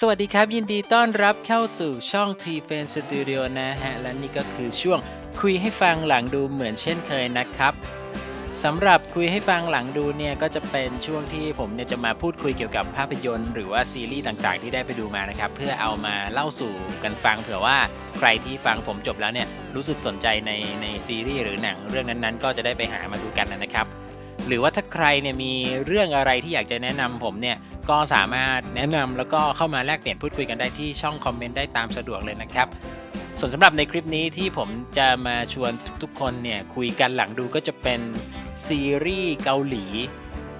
สวัสดีครับ ยินดีต้อนรับเข้าสู่ช่อง T f a n Studio นะฮะ และนี่ก็คือช่วงคุยให้ฟังหลังดูเหมือนเช่นเคยนะครับสำหรับคุยให้ฟังหลังดูเนี่ยก็จะเป็นช่วงที่ผมเนี่ยจะมาพูดคุยเกี่ยวกับภาพยนตร์ หรือว่าซีรีส์ต่างๆ ที่ได้ไปดูมานะครับ เพื่อเอามาเล่าสู่กันฟังเผื่อว่าใครที่ฟังผมจบแล้วเนี่ยรู้สึกสนใจในในซีรีส์หรือหนังเรื่องนั้นๆ ก็จะได้ไปหามาดูกันนะครับ หรือว่าถ้าใครเนี่ยมีเรื่องอะไรที่อยากจะแนะนำผมเนี่ย ก็สามารถแนะนำแล้วก็เข้ามาแลกเปลี่ยนพูดคุยกันได้ที่ช่องคอมเมนต์ได้ตามสะดวกเลยนะครับ ส่วนสำหรับในคลิปนี้ที่ผมจะมาชวนทุกๆคนเนี่ยคุยกันหลังดูก็จะเป็นซีรีส์เกาหลี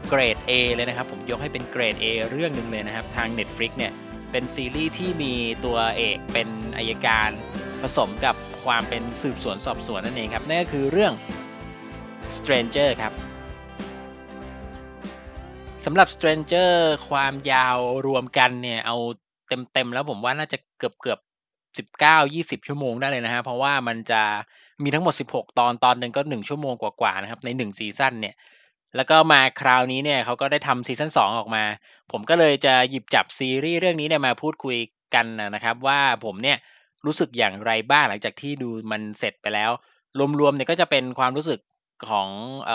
เกรด A เลยนะครับ ผมยกให้เป็นเกรด A เรื่องหนึ่งเลยนะครับ ทาง Netflix เนี่ยเป็นซีรีส์ที่มีตัวเอกเป็นอายการผสมกับความเป็นสืบสวนสอบสวนนั่นเองครับนั่นก็คือเรื่อง Stranger ครับ สำหรับ Stranger ความยาวรวมกันเนี่ย เอาเต็มๆแล้วผมว่าน่าจะเกือบเกือบ19 20ชั่วโมงได้เลยนะฮะ เพราะว่ามันจะมีทั้งหมด16ตอนตอนหนึ่งก็1ชั่วโมงกว่าๆนะครับ ใน1ซีซั่นเนี่ย แล้วก็มาคราวนี้เนี่ยเขาก็ได้ทำซีซั่น2ออกมา ผมก็เลยจะหยิบจับซีรีส์เรื่องนี้เนี่ยมาพูดคุยกันนะครับว่าผมเนี่ยรู้สึกอย่างไรบ้างหลังจากที่ดูมันเสร็จไปแล้ว รวมๆเนี่ยก็จะเป็นความรู้สึก ของอ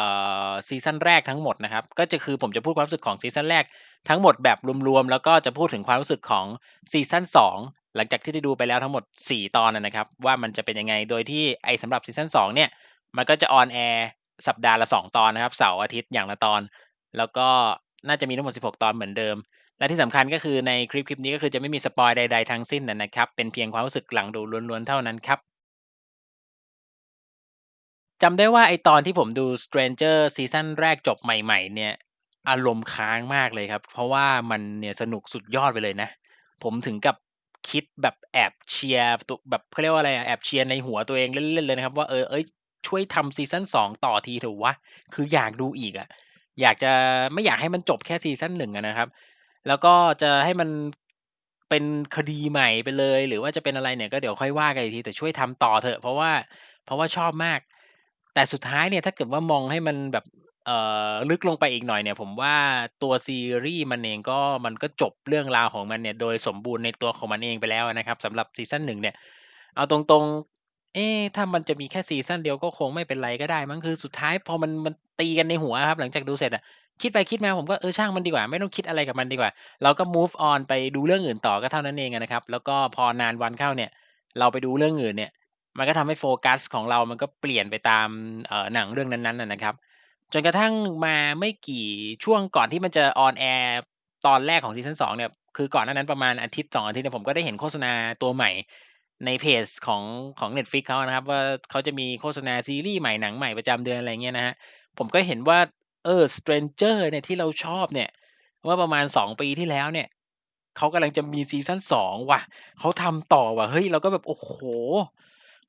อซีซั่นแรกทั้งหมดนะครับ ก็จะคือผมจะพูดความรู้สึกของซีซั่นแรกทั้งหมดแบบรวมๆ แล้วก็จะพูดถึงความรู้สึกของซีซั่น2 หลังจากที่ได้ดูไปแล้วทั้งหมด 4 ตอนนะครับ ว่ามันจะเป็นยังไงโดยที่ไอสำหรับซีซั่น2เนี่ย มันก็จะออนแอร์สัปดาห์ละ 2 ตอนนะครับเสาร์อาทิตย์อย่างละตอน แล้วก็น่าจะมีทั้งหมด 16 ตอนเหมือนเดิม และที่สำคัญก็คือในคลิปคลิปนี้ก็คือจะไม่มีสปอยใดๆทั้งสิ้นนะครับเป็นเพียงความรู้สึกหลังดูล้วนๆเท่านั้นครับ จำได้ว่าไอตอนที่ผมดู Stranger ซีซั่นแรกจบใหม่ ๆ เนี่ย อารมณ์ค้างมากเลยครับ เพราะว่ามันเนี่ยสนุกสุดยอดไปเลยนะ ผมถึงกับคิดแบบแอบเชียร์ตัวแบบเขาเรียกว่าอะไรอะแอบเชียร์ในหัวตัวเองเล่นๆเลยนะครับ ว่าเออเอ้ยช่วยทำซีซั่น2ต่อทีเถอะวะ คืออยากดูอีกอะอยากจะไม่อยากให้มันจบแค่ซีซั่นหนึ่งนะครับ แล้วก็จะให้มันเป็นคดีใหม่ไปเลย หรือว่าจะเป็นอะไรเนี่ยก็เดี๋ยวค่อยว่ากันอีกทีแต่ช่วยทำต่อเถอะ เพราะว่าเพราะว่าชอบมาก แต่สุดท้ายเนี่ยถ้าเกิดว่ามองให้มันแบบ เอ่อ ลึกลงไปอีกหน่อยเนี่ย ผมว่าตัวซีรีส์มันเองก็มันก็จบเรื่องราวของมันเนี่ย โดยสมบูรณ์ในตัวของมันเองไปแล้วนะครับสำหรับซีซั่นหนึ่งเนี่ย เอาตรงๆ เอ๊ะถ้ามันจะมีแค่ซีซั่นเดียวก็คงไม่เป็นไรก็ได้ มั้งคือสุดท้ายพอมันมันตีกันในหัวครับ หลังจากดูเสร็จอะคิดไปคิดมาผมก็เออช่างมันดีกว่า ไม่ต้องคิดอะไรกับมันดีกว่า เราก็ move on ไปดูเรื่องอื่นต่อก็เท่านั้นเองนะครับ แล้วก็พอนานวันเข้าเนี่ย เราไปดูเรื่องอื่นเนี่ย มันก็ทำให้โฟกัสของเรามันก็เปลี่ยนไปตามหนังเรื่องนั้นๆนะครับ จนกระทั่งมาไม่กี่ช่วงก่อนที่มันจะออนแอร์ตอนแรกของซีซั่น2เนี่ยคือก่อนหน้านั้นประมาณอาทิตย์2อาทิตย์เนี่ยผมก็ได้เห็นโฆษณาตัวใหม่ในเพจของของ Netflix เขานะครับ ว่าเขาจะมีโฆษณาซีรีส์ใหม่หนังใหม่ประจำเดือนอะไรเงี้ยนะฮะผมก็เห็นว่าเออ Stranger เนี่ยที่เราชอบเนี่ยว่าประมาณ 2 ปีที่แล้วเนี่ยเขากำลังจะมีซีซั่น2ว่ะเขาทำต่อว่ะเฮ้ยเราก็แบบโอ้โห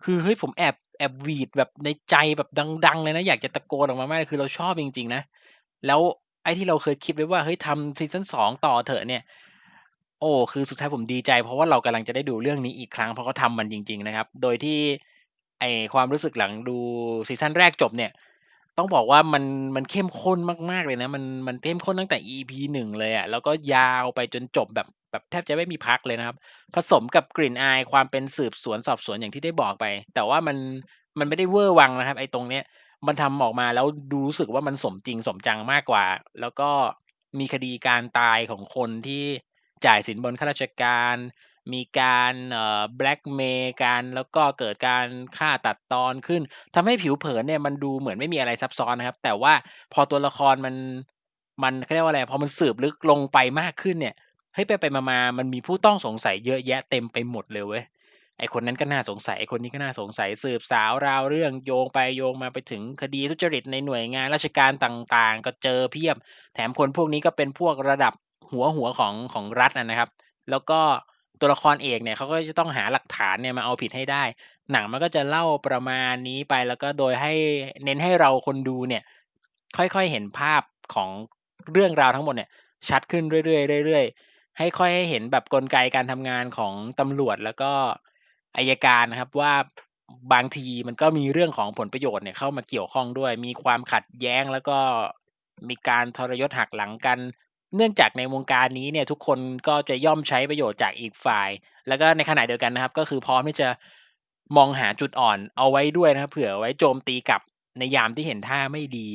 คือ เฮ้ย ผมแอบ แอบหวีดแบบในใจแบบดัง ๆ เลยนะ อยากจะตะโกนออกมามาก คือเราชอบจริง ๆ นะ แล้วไอ้ที่เราเคยคิดไว้ว่า เฮ้ย ทำซีซั่น 2 ต่อเถอะเนี่ย โอ้ คือสุดท้ายผมดีใจ เพราะว่าเรากำลังจะได้ดูเรื่องนี้อีกครั้ง เพราะเขาทำมันจริง ๆ นะครับ โดยที่ ไอความรู้สึกหลังดูซีซั่นแรกจบเนี่ย ต้องบอกว่ามัน มันเข้มข้นมาก ๆ เลยนะ มัน มันเข้มข้นตั้งแต่ EP 1 เลยอะ แล้วก็ยาวไปจนจบแบบ แบบแทบจะไม่มีพักเลยนะครับ ผสมกับกลิ่นอายความเป็นสืบสวนสอบสวนอย่างที่ได้บอกไป แต่ว่ามันมันไม่ได้เวอร์วังนะครับ ไอ้ตรงเนี้ยมันทำออกมาแล้วดูรู้สึกว่ามันสมจริงสมจังมากกว่า แล้วก็มีคดีการตายของคนที่จ่ายสินบนข้าราชการ มีการเอ่อแบล็กเมย์กันแล้วก็เกิดการฆ่าตัดตอนขึ้นทำให้ผิวเผินเนี่ยมันดูเหมือนไม่มีอะไรซับซ้อนนะครับ แต่ว่าพอตัวละครมันมันเรียกว่าอะไรพอมันสืบลึกลงไปมากขึ้นเนี่ย เฮ้ย ไปไปมาๆมันมีผู้ต้องสงสัยเยอะแยะเต็มไปหมดเลยเว้ย ไอคนนั้นก็น่าสงสัยไอคนนี้ก็น่าสงสัยสืบสาวราวเรื่องโยงไปโยงมาไปถึงคดีทุจริตในหน่วยงานราชการต่างๆ ก็เจอเพียบ แถมคนพวกนี้ก็เป็นพวกระดับหัวหัวของของรัฐนะครับ แล้วก็ตัวละครเอกเนี่ยเขาก็จะต้องหาหลักฐานเนี่ยมาเอาผิดให้ได้ หนังมันก็จะเล่าประมาณนี้ไปแล้วก็โดยให้เน้นให้เราคนดูเนี่ย ค่อยๆเห็นภาพของเรื่องราวทั้งหมดเนี่ย ชัดขึ้นเรื่อยๆเรื่อยๆ ให้ค่อยให้เห็นแบบกลไกการทำงานของตำรวจแล้วก็อายการนะครับว่าบางทีมันก็มีเรื่องของผลประโยชน์เนี่ยเข้ามาเกี่ยวข้องด้วย มีความขัดแย้งแล้วก็มีการทรยศหักหลังกัน เนื่องจากในวงการนี้เนี่ยทุกคนก็จะย่อมใช้ประโยชน์จากอีกฝ่าย แล้วก็ในขณะเดียวกันนะครับ ก็คือพร้อมที่จะมองหาจุดอ่อนเอาไว้ด้วยนะครับ เผื่อไว้โจมตีกลับในยามที่เห็นท่าไม่ดี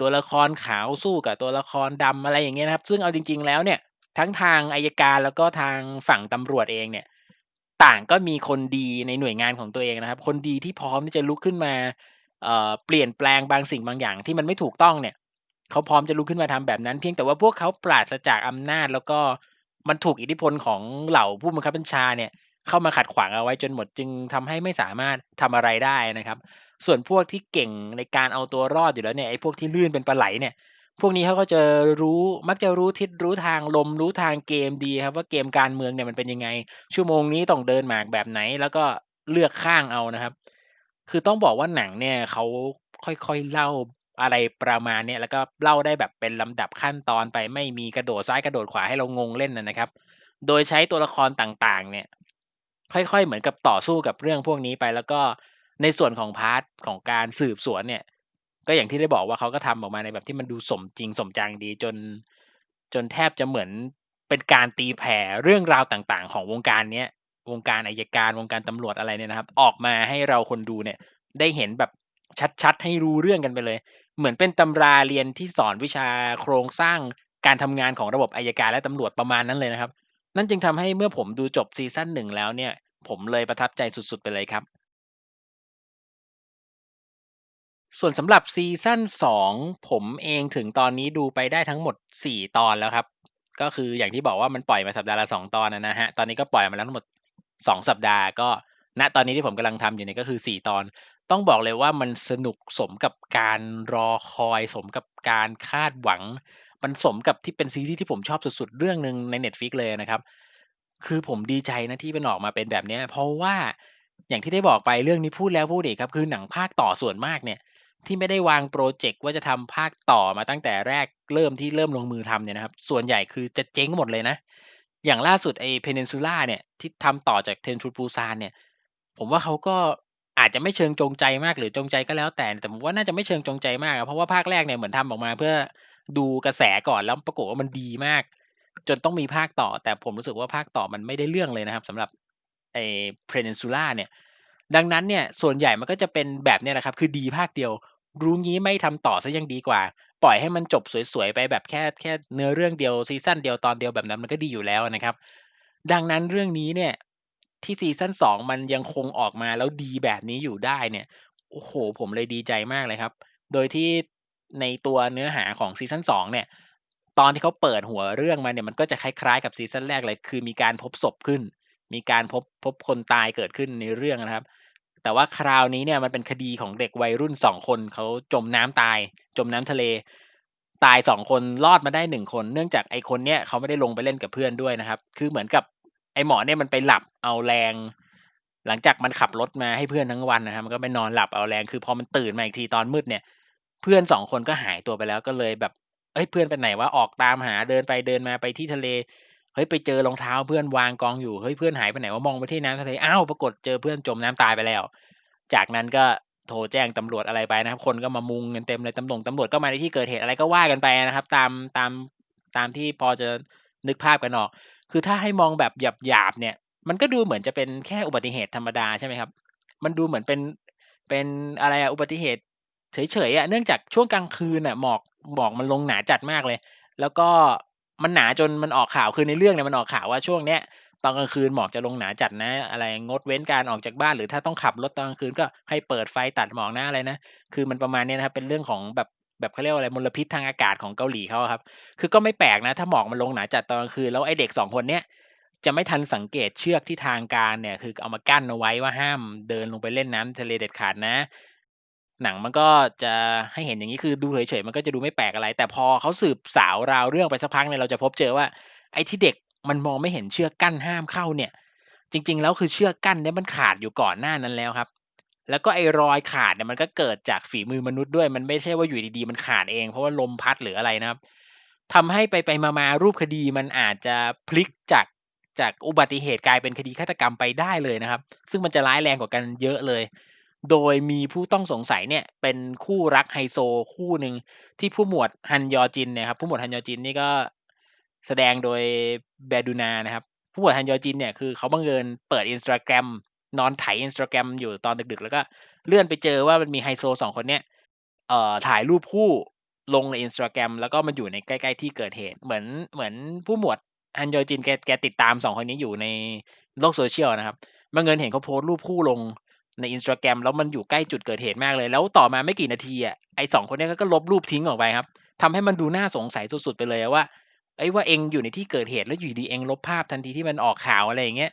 ตัวละครขาวสู้กับตัวละครดำอะไรอย่างเงี้ยนะครับ ซึ่งเอาจริง ๆ แล้วเนี่ย ทั้งทางอายการแล้วก็ทางฝั่งตำรวจเองเนี่ย ต่างก็มีคนดีในหน่วยงานของตัวเองนะครับ คนดีที่พร้อมที่จะลุกขึ้นมาเอ่อเปลี่ยนแปลงบางสิ่งบางอย่างที่มันไม่ถูกต้องเนี่ยเขาพร้อมจะลุกขึ้นมาทำแบบนั้น เพียงแต่ว่าพวกเขาปราศจากอำนาจ แล้วก็มันถูกอิทธิพลของเหล่าผู้บังคับบัญชาเนี่ย เข้ามาขัดขวางเอาไว้จนหมดจึงทำให้ไม่สามารถทำอะไรได้นะครับ ส่วนพวกที่เก่งในการเอาตัวรอดอยู่แล้วเนี่ยไอ้พวกที่ลื่นเป็นปลาไหลเนี่ย พวกนี้เขาก็จะรู้มักจะรู้ทิศรู้ทางลมรู้ทางเกมดีครับว่าเกมการเมืองเนี่ยมันเป็นยังไง ชั่วโมงนี้ต้องเดินหมากแบบไหน แล้วก็เลือกข้างเอานะครับ คือต้องบอกว่าหนังเนี่ยเขาค่อยๆเล่าอะไรประมาณเนี้ยแล้วก็เล่าได้แบบเป็นลำดับขั้นตอนไปไม่มีกระโดดซ้ายกระโดดขวาให้เรางงเล่นนะนะครับ โดยใช้ตัวละครต่างๆ เนี่ย ค่อยๆเหมือนกับต่อสู้กับเรื่องพวกนี้ไปแล้วก็ในส่วนของพาร์ทของการสืบสวนเนี่ย ก็อย่างที่ได้บอกว่าเขาก็ทำออกมาในแบบที่มันดูสมจริงสมจังดีจน จนแทบจะเหมือนเป็นการตีแผ่เรื่องราวต่างๆ ของวงการเนี้ยวงการอายการวงการตำรวจอะไรเนี่ยนะครับ ออกมาให้เราคนดูเนี่ย ได้เห็นแบบชัดๆ ให้รู้เรื่องกันไปเลย เหมือนเป็นตำราเรียนที่สอนวิชาโครงสร้างการทำงานของระบบอายการและตำรวจประมาณนั้นเลยนะครับ นั่นจึงทำให้เมื่อผมดูจบซีซั่นหนึ่งแล้วเนี่ย ผมเลยประทับใจสุดๆไปเลยครับ ส่วนสำหรับซีซั่น2 ผมเองถึงตอนนี้ดูไปได้ทั้งหมด 4 ตอนแล้วครับ ก็คืออย่างที่บอกว่ามันปล่อยมาสัปดาห์ละ 2 ตอนนะฮะ ตอนนี้ก็ปล่อยมาแล้วทั้งหมด 2 สัปดาห์ก็ณตอนนี้ที่ผมกำลังทำอยู่เนี่ยก็คือ 4 ตอน ต้องบอกเลยว่ามันสนุกสมกับการรอคอย สมกับการคาดหวัง มันสมกับที่เป็นซีรีส์ที่ผมชอบสุดๆ เรื่องหนึ่งใน Netflix เลยนะครับ คือผมดีใจนะที่มันออกมาเป็นแบบนี้เพราะว่าอย่างที่ได้บอกไปเรื่องนี้พูดแล้วพูดอีกครับ คือหนังภาคต่อส่วนมากเนี่ย ที่ไม่ได้วางพรเจกต์ว่าจะทำภาคต่อมาตั้งแต่แรกเริ่มที่เริ่มลงมือทำเนี่ยนะครับ ส่วนใหญ่คือจะเจ๊งหมดเลยนะ อย่างล่าสุดไอ้ Peninsula เนี่ยที่ทำต่อจาก Train to Busan เนี่ย ผมว่าเขาก็อาจจะไม่เชิงจงใจมากหรือจงใจก็แล้วแต่ แต่ผมว่าน่าจะไม่เชิงจงใจมาก เพราะว่าภาคแรกเนี่ยเหมือนทำออกมา เพื่อดูกระแสก่อนแล้วปรากฏว่ามันดีมาก จนต้องมีภาคต่อ แต่ผมรู้สึกว่าภาคต่อมันไม่ได้เรื่องเลยนะครับสำหรับไอ้ Peninsula เนี่ย ดังนั้นเนี่ยส่วนใหญ่มันก็จะเป็นแบบเนี้ยแหละครับ คือดีภาคเดียว รู้งี้ไม่ทำต่อซะยังดีกว่า ปล่อยให้มันจบสวยๆไปแบบแค่แค่เนื้อเรื่องเดียวซีซั่นเดียวตอนเดียวแบบนั้นมันก็ดีอยู่แล้วนะครับ ดังนั้นเรื่องนี้เนี่ยที่ซีซั่น2มันยังคงออกมาแล้วดีแบบนี้อยู่ได้เนี่ยโอ้โฮผมเลยดีใจมากเลยครับ โดยที่ในตัวเนื้อหาของซีซั่น2เนี่ย ตอนที่เขาเปิดหัวเรื่องมาเนี่ยมันก็จะคล้ายๆกับซีซั่นแรกเลย คือมีการพบศพขึ้น มีการพบพบคนตายเกิดขึ้นในเรื่องนะครับ แต่ว่าคราวนี้เนี่ยมันเป็นคดีของเด็กวัยรุ่น2คนเขาจมน้ำตาย จมน้ำทะเล ตาย2คนรอดมาได้1คน เนื่องจากไอคนเนี้ยเขาไม่ได้ลงไปเล่นกับเพื่อนด้วยนะครับ คือเหมือนกับไอหมอเนี่ยมันไปหลับเอาแรง หลังจากมันขับรถมาให้เพื่อนทั้งวันนะครับมันก็ไปนอนหลับเอาแรง คือพอมันตื่นมาอีกทีตอนมืดเนี่ย เพื่อน2คนก็หายตัวไปแล้วก็เลยแบบเฮ้ยเพื่อนไปไหนวะออกตามหาเดินไปเดินมาไปที่ทะเล เฮ้ยไปเจอรองเท้าเพื่อนวางกองอยู่เฮ้ยเพื่อนหายไปไหนวะมองไปที่น้ำทะเลอ้าวปรากฏเจอเพื่อนจมน้ำตายไปแล้ว จากนั้นก็โทรแจ้งตำรวจอะไรไปนะครับ คนก็มามุงกันเต็มเลยตำรวจตำรวจก็มาในที่เกิดเหตุอะไรก็ว่ากันไปนะครับ ตามตามตามที่พอจะนึกภาพกันออก คือถ้าให้มองแบบหยาบๆเนี่ย มันก็ดูเหมือนจะเป็นแค่อุบัติเหตุธรรมดาใช่ไหมครับ มันดูเหมือนเป็นเป็นอะไรอะอุบัติเหตุเฉยๆอะเนื่องจากช่วงกลางคืนน่ะหมอกหมอกมันลงหนาจัดมากเลย แล้วก็ มันหนาจนมันออกข่าวคือในเรื่องเนี่ยมันออกข่าวว่าช่วงเนี้ยตอนกลางคืนหมอกจะลงหนาจัดนะ อะไรงดเว้นการออกจากบ้านหรือถ้าต้องขับรถตอนกลางคืนก็ให้เปิดไฟตัดหมอกหนะอะไรนะคือมันประมาณนี้นะครับเป็นเรื่องของแบบแบบเขาเรียกว่าอะไรมลพิษทางอากาศของเกาหลีเขาครับ คือก็ไม่แปลกนะ ถ้าหมอกมันลงหนาจัดตอนกลางคืนแล้วไอ้เด็ก2คนเนี้ยจะไม่ทันสังเกตเชือกที่ทางการเนี่ย คือเอามากั้นเอาไว้ว่าห้ามเดินลงไปเล่นน้ำทะเลเด็ดขาดนะ หนังมันก็จะให้เห็นอย่างงี้คือดูเฉยๆมันก็จะดูไม่แปลกอะไร แต่พอเขาสืบสาวราวเรื่องไปสักพักเนี่ยเราจะพบเจอว่า ไอ้ที่เด็กมันมองไม่เห็นเชือกกั้นห้ามเข้าเนี่ย จริง ๆ แล้วคือเชือกกั้นเนี่ยมันขาดอยู่ก่อนหน้านั้นแล้วครับ แล้วก็ไอ้รอยขาดเนี่ยมันก็เกิดจากฝีมือมนุษย์ด้วย มันไม่ใช่ว่าอยู่ดีๆมันขาดเอง เพราะว่าลมพัดหรืออะไรนะครับทำให้ไปๆมาๆรูปคดีมันอาจจะพลิกจากจากอุบัติเหตุกลายเป็นคดีฆาตกรรมไปได้เลยนะครับ ซึ่งมันจะร้ายแรงกว่ากันเยอะเลย โดยมีผู้ต้องสงสัยเนี่ยเป็นคู่รักไฮโซคู่หนึ่งที่ผู้หมวดฮันยอจินเนี่ยครับผู้หมวดฮันยอจินนี่ก็แสดงโดยแบดูนานะครับ ผู้บวชฮันยอจินเนี่ยคือเขาบังเอิญเปิดอินสตาแกรมนอนไถอินสตาแกรมอยู่ตอนดึกๆ แล้วก็เลื่อนไปเจอว่ามันมีไฮโซสองคนเนี้ยเอ่อถ่ายรูปคู่ลงในอินสตาแกรมแล้วก็มันอยู่ในใกล้ๆที่เกิดเหตุ เหมือนเหมือนผู้หมวดฮันยอจินแกแกติดตามสองคนนี้อยู่ในโลกโซเชียลนะครับบังเอิญเห็นเขาโพสต์รูปคู่ลง ในอินสตาแกรมแล้วมันอยู่ใกล้จุดเกิดเหตุมากเลย แล้วต่อมาไม่กี่นาทีอะไอสองคนนี้ก็ลบรูปทิ้งออกไปครับทำให้มันดูน่าสงสัยสุดๆไปเลยว่าไอ้ว่าเองอยู่ในที่เกิดเหตุแล้วอยู่ดีเองลบภาพทันทีที่มันออกข่าวอะไรอย่างเงี้ย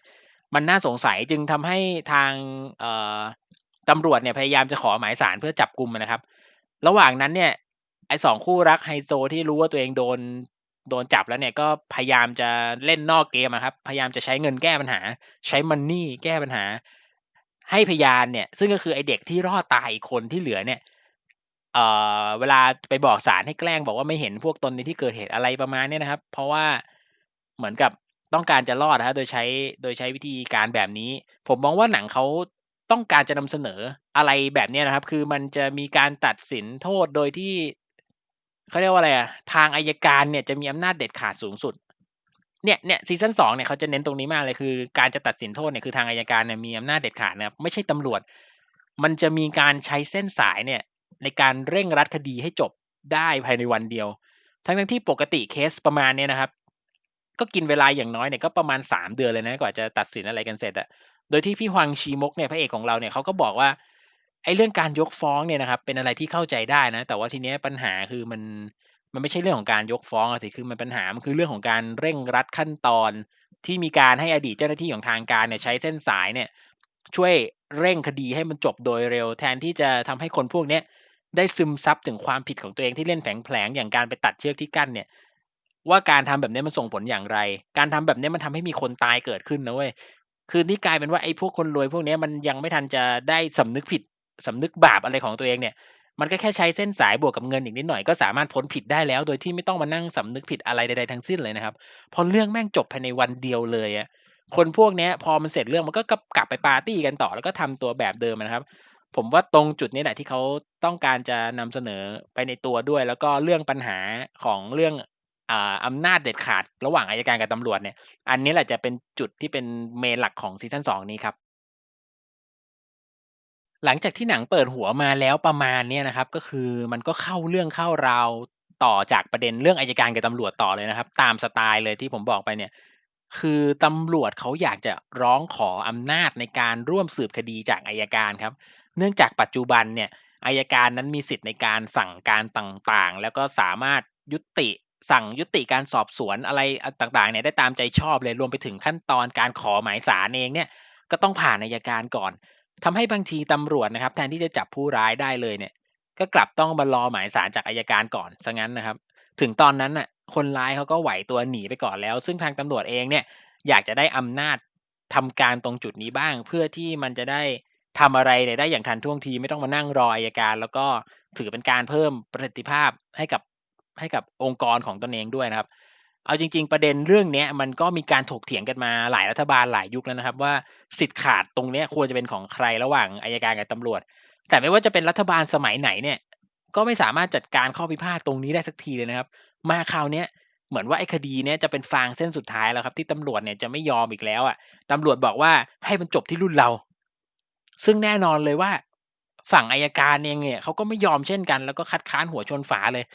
มันน่าสงสัยจึงทำให้ทางเอ่อตำรวจเนี่ยพยายามจะขอหมายสารเพื่อจับกลุ่มนะครับ ระหว่างนั้นเนี่ยไอ้สองคู่รักไฮโซที่รู้ว่าตัวเองโดนโดนจับแล้วเนี่ยก็พยายามจะเล่นนอกเกมครับ พยายามจะใช้เงินแก้ปัญหา ใช้มันนี่แก้ปัญหา ให้พยานเนี่ย ซึ่งก็คือไอเด็กที่รอดตายอีกคนที่เหลือเนี่ยเอ่อเวลาไปบอกศาลให้แกล้งบอกว่าไม่เห็นพวกตนในที่เกิดเหตุอะไรประมาณเนี้ยนะครับ เพราะว่าเหมือนกับต้องการจะรอดนะครับโดยใช้โดยใช้วิธีการแบบนี้ ผมมองว่าหนังเขาต้องการจะนำเสนออะไรแบบนี้นะครับ คือมันจะมีการตัดสินโทษโดยที่เขาเรียกว่าอะไรอะทางอายการเนี่ยจะมีอำนาจเด็ดขาดสูงสุด เนี่ยเนี่ยซีซั่นสองเนี่ยเขาจะเน้นตรงนี้มากเลยคือการจะตัดสินโทษเนี่ยคือทางอายการเนี่ยมีอำนาจเด็ดขาดนะครับไม่ใช่ตำรวจ มันจะมีการใช้เส้นสายเนี่ยในการเร่งรัดคดีให้จบได้ภายในวันเดียว ทั้งทั้งที่ปกติเคสประมาณเนี้ยนะครับ ก็กินเวลาอย่างน้อยเนี่ยก็ประมาณสามเดือนเลยนะกว่าจะตัดสินอะไรกันเสร็จอะโดยที่พี่ฮวังชีมกเนี่ยพระเอกของเราเนี่ยเขาก็บอกว่าไอ้เรื่องการยกฟ้องเนี่ยนะครับ เป็นอะไรที่เข้าใจได้นะ แต่ว่าทีเนี้ยปัญหาคือมัน มันไม่ใช่เรื่องของการยกฟ้องอะสิคือมันปัญหามันคือเรื่องของการเร่งรัดขั้นตอนที่มีการให้อดีตเจ้าหน้าที่ของทางการเนี่ยใช้เส้นสายเนี่ยช่วยเร่งคดีให้มันจบโดยเร็ว แทนที่จะทำให้คนพวกเนี้ยได้ซึมซับถึงความผิดของตัวเองที่เล่นแฝงๆอย่างการไปตัดเชือกที่กั้นเนี่ยว่าการทำแบบนี้มันส่งผลอย่างไร การทำแบบนี้มันทำให้มีคนตายเกิดขึ้นนะเว้ย คือนี่กลายเป็นว่าไอ้พวกคนรวยพวกนี้มันยังไม่ทันจะได้สำนึกผิดสำนึกบาปอะไรของตัวเองเนี่ย มันก็แค่ใช้เส้นสายบวกกับเงินอีกนิดหน่อยก็สามารถพ้นผิดได้แล้ว โดยที่ไม่ต้องมานั่งสำนึกผิดอะไรใดๆทั้งสิ้นเลยนะครับ พอเรื่องแม่งจบภายในวันเดียวเลยอะคนพวกเนี้ยพอมันเสร็จเรื่องมันก็กลับไปปาร์ตี้กันต่อแล้วก็ทำตัวแบบเดิมนะครับ ผมว่าตรงจุดนี้แหละที่เขาต้องการจะนำเสนอไปในตัวด้วย แล้วก็เรื่องปัญหาของเรื่องอำนาจเด็ดขาดระหว่างอายการกับตำรวจเนี่ย อันนี้แหละจะเป็นจุดที่เป็นเมนหลักของซีซั่นสองนี้ครับ หลังจากที่หนังเปิดหัวมาแล้วประมาณเนี้ยนะครับ ก็คือมันก็เข้าเรื่องเข้าราว ต่อจากประเด็นเรื่องอายการกับตำรวจต่อเลยนะครับ ตามสไตล์เลยที่ผมบอกไปเนี่ย คือตำรวจเขาอยากจะร้องขออำนาจในการร่วมสืบคดีจากอายการครับ เนื่องจากปัจจุบันเนี่ยอายการนั้นมีสิทธิ์ในการสั่งการต่างๆ แล้วก็สามารถยุติสั่งยุติการสอบสวนอะไรต่างๆเนี่ยได้ตามใจชอบเลยรวมไปถึงขั้นตอนการขอหมายสารเองเนี่ยก็ต้องผ่านอายการก่อน ทำให้บางทีตำรวจนะครับ แทนที่จะจับผู้ร้ายได้เลยเนี่ย ก็กลับต้องมารอหมายสารจากอายการก่อนซะงั้นนะครับ ถึงตอนนั้นน่ะ คนร้ายเขาก็ไหวตัวหนีไปก่อนแล้ว ซึ่งทางตำรวจเองเนี่ย อยากจะได้อำนาจทำการตรงจุดนี้บ้าง เพื่อที่มันจะได้ทำอะไรเนี่ยได้อย่างทันท่วงทีไม่ต้องมานั่งรออายการ แล้วก็ถือเป็นการเพิ่มประสิทธิภาพให้กับให้กับองค์กรของตนเองด้วยนะครับ เอาจริง ๆ ประเด็นเรื่องเนี้ยมันก็มีการถกเถียงกันมาหลายรัฐบาลหลายยุคแล้วนะครับ ว่าสิทธิ์ขาดตรงเนี้ยควรจะเป็นของใครระหว่างอายการกับตำรวจ แต่ไม่ว่าจะเป็นรัฐบาลสมัยไหนเนี่ย ก็ไม่สามารถจัดการข้อพิพาทตรงนี้ได้สักทีเลยนะครับ มาคราวเนี้ยเหมือนว่าไอ้คดีเนี้ยจะเป็นฟางเส้นสุดท้ายแล้วครับ ที่ตำรวจเนี่ยจะไม่ยอมอีกแล้วอะตำรวจบอกว่าให้มันจบที่รุ่นเรา ซึ่งแน่นอนเลยว่าฝั่งอายการเองเนี่ยเขาก็ไม่ยอมเช่นกัน แล้วก็คัดค้านหัวชนฝาเลย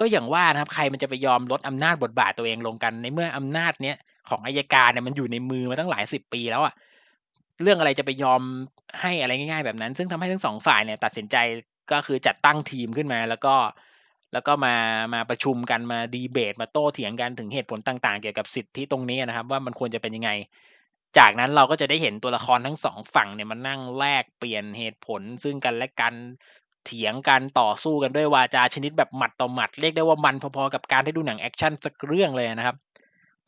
ก็อย่างว่านะครับใครมันจะไปยอมลดอำนาจบทบาทตัวเองลงกันในเมื่ออำนาจเนี้ยของอายการเนี่ยมันอยู่ในมือมาตั้งหลายสิบปีแล้วอะเรื่องอะไรจะไปยอมให้อะไรง่าย ๆ แบบนั้น ซึ่งทำให้ทั้งสองฝ่ายเนี่ย ตัดสินใจก็คือจัดตั้งทีมขึ้นมา แล้วก็แล้วก็มามาประชุมกันมาดีเบต มาโต้เถียงกันถึงเหตุผลต่างๆ เกี่ยวกับสิทธิตรงนี้นะครับ ว่ามันควรจะเป็นยังไง จากนั้นเราก็จะได้เห็นตัวละครทั้งสองฝั่งเนี่ยมันนั่งแลกเปลี่ยนเหตุผลซึ่งกันและกัน เถียงกันต่อสู้กันด้วยวาจาชนิดแบบหมัดต่อหมัด เรียกได้ว่ามันพอๆกับการได้ดูหนังแอคชั่นสักเรื่องเลยนะครับ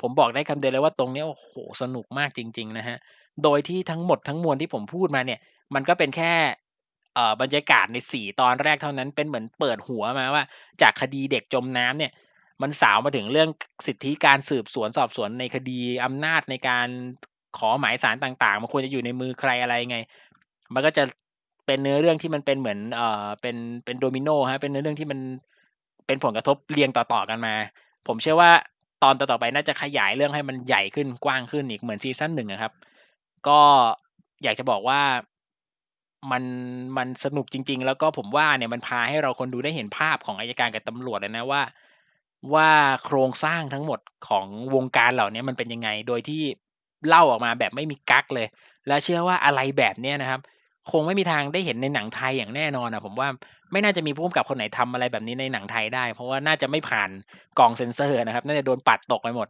ผมบอกได้คำเดียวเลยว่าตรงนี้โอ้โหสนุกมากจริง ๆ นะฮะโดยที่ทั้งหมดทั้งมวลที่ผมพูดมาเนี่ย มันก็เป็นแค่บรรยากาศในสี่ตอนแรกเท่านั้นเป็นเหมือนเปิดหัวมาว่า จากคดีเด็กจมน้ำเนี่ย มันสาวมาถึงเรื่องสิทธิการสืบสวนสอบสวนในคดีอำนาจในการขอหมายสารต่างๆ มันควรจะอยู่ในมือใครอะไรไง มันก็จะ เป็นเนื้อเรื่องที่มันเป็นเหมือนเอ่อเป็นเป็นโดมิโนฮะเป็นเนื้อเรื่องที่มันเป็นผลกระทบเรียงต่อๆกันมา ผมเชื่อว่าตอนต่อๆไปน่าจะขยายเรื่องให้มันใหญ่ขึ้นกว้างขึ้นอีกเหมือนซีซั่นหนึ่งอะครับ ก็อยากจะบอกว่ามันมันสนุกจริง ๆ แล้วก็ผมว่าเนี่ยมันพาให้เราคนดูได้เห็นภาพของอายการกับตำรวจเลยนะว่า ว่าโครงสร้างทั้งหมดของวงการเหล่านี้มันเป็นยังไง โดยที่เล่าออกมาแบบไม่มีกั๊กเลย และเชื่อว่าอะไรแบบเนี้ยนะครับ คงไม่มีทางได้เห็นในหนังไทยอย่างแน่นอนอะผมว่าไม่น่าจะมีผู้กำกับคนไหนทำอะไรแบบนี้ในหนังไทยได้ เพราะว่าน่าจะไม่ผ่านกล่องเซ็นเซอร์นะครับ น่าจะโดนปัดตกไปหมด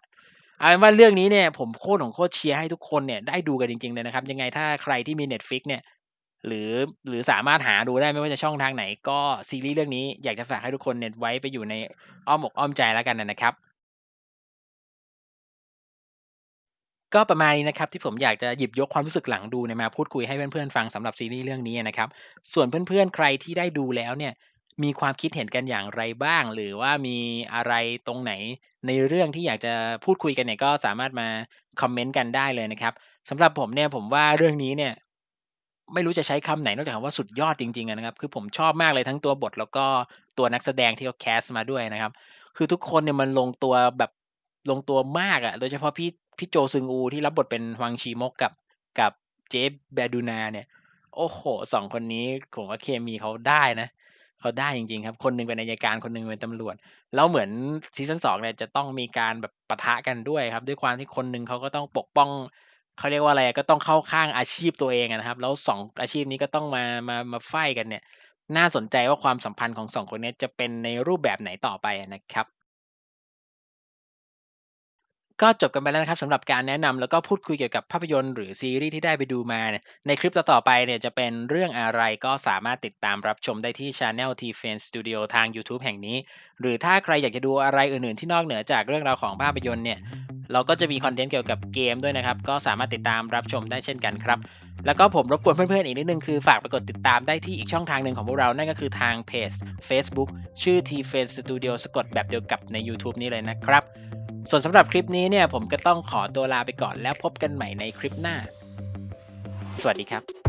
เอาเป็นว่าเรื่องนี้เนี่ยผมโคตรของโคตรเชียร์ให้ทุกคนเนี่ยได้ดูกันจริงๆเลยนะครับ ยังไงถ้าใครที่มี Netflix เนี่ย หรือหรือสามารถหาดูได้ไม่ว่าจะช่องทางไหน ก็ซีรีส์เรื่องนี้อยากจะฝากให้ทุกคนเนี่ยไว้ไปอยู่ในอ้อมอกอ้อมใจแล้วกันนะครับ ก็ประมาณนี้นะครับที่ผมอยากจะหยิบยกความรู้สึกหลังดูเนี่ยมาพูดคุยให้เพื่อนๆฟังสำหรับซีรีส์เรื่องนี้นะครับ ส่วนเพื่อนๆใครที่ได้ดูแล้วเนี่ยมีความคิดเห็นกันอย่างไรบ้าง หรือว่ามีอะไรตรงไหนในเรื่องที่อยากจะพูดคุยกันเนี่ยก็สามารถมาคอมเมนต์กันได้เลยนะครับสำหรับผมเนี่ยผมว่าเรื่องนี้เนี่ย ไม่รู้จะใช้คำไหนนอกจากคำว่าสุดยอดจริงๆนะครับ คือผมชอบมากเลยทั้งตัวบท แล้วก็ตัวนักแสดงที่เขาแคสมาด้วยนะครับ คือทุกคนเนี่ยมันลงตัวแบบลงตัวมากอะ โดยเฉพาะพี่ พี่โจซึงอูที่รับบทเป็นฮวังชีมกกับกับเจฟแบดูนาเนี่ย โอ้โฮสองคนนี้ผมว่าเคมีเขาได้นะเขาได้จริงๆครับ คนหนึ่งเป็นอัยการคนหนึ่งเป็นตำรวจ แล้วเหมือนซีซั่น2เนี่ยจะต้องมีการแบบปะทะกันด้วยครับ ด้วยความที่คนหนึ่งเขาก็ต้องปกป้องเขาเรียกว่าอะไรก็ต้องเข้าข้างอาชีพตัวเองนะครับ แล้ว2องอาชีพนี้ก็ต้องมามามาไฝว้กันเนี่ย น่าสนใจว่าความสัมพันธ์ของ2คนนี้จะเป็นในรูปแบบไหนต่อไปนะครับ ก็จบกันไปแล้วนะครับสำหรับการแนะนำแล้วก็พูดคุยเกี่ยวกับภาพยนตร์หรือซีรีส์ที่ได้ไปดูมา ในคลิปต่อๆไปเนี่ยจะเป็นเรื่องอะไรก็สามารถติดตามรับชมได้ที่ Channel T-Fan Studio ทางยูทูบแห่งนี้ หรือถ้าใครอยากจะดูอะไรอื่นๆ ที่นอกเหนือจากเรื่องราวของภาพยนตร์เนี่ยเราก็จะมีคอนเทนต์เกี่ยวกับเกมด้วยนะครับ ก็สามารถติดตามรับชมได้เช่นกันครับ แล้วก็ผมรบกวนเพื่อนๆอีกนิดนึงคือฝากไปกดติดตามได้ที่อีกช่องทางหนึ่งของพวกเรา นั่นก็คือทางเพจ Facebook ชื่อ T-Fan Studio สะกดแบบเดียวกับในยูทูบนี้เลยนะครับ ส่วนสำหรับคลิปนี้เนี่ยผมก็ต้องขอตัวลาไปก่อนแล้วพบกันใหม่ในคลิปหน้า สวัสดีครับ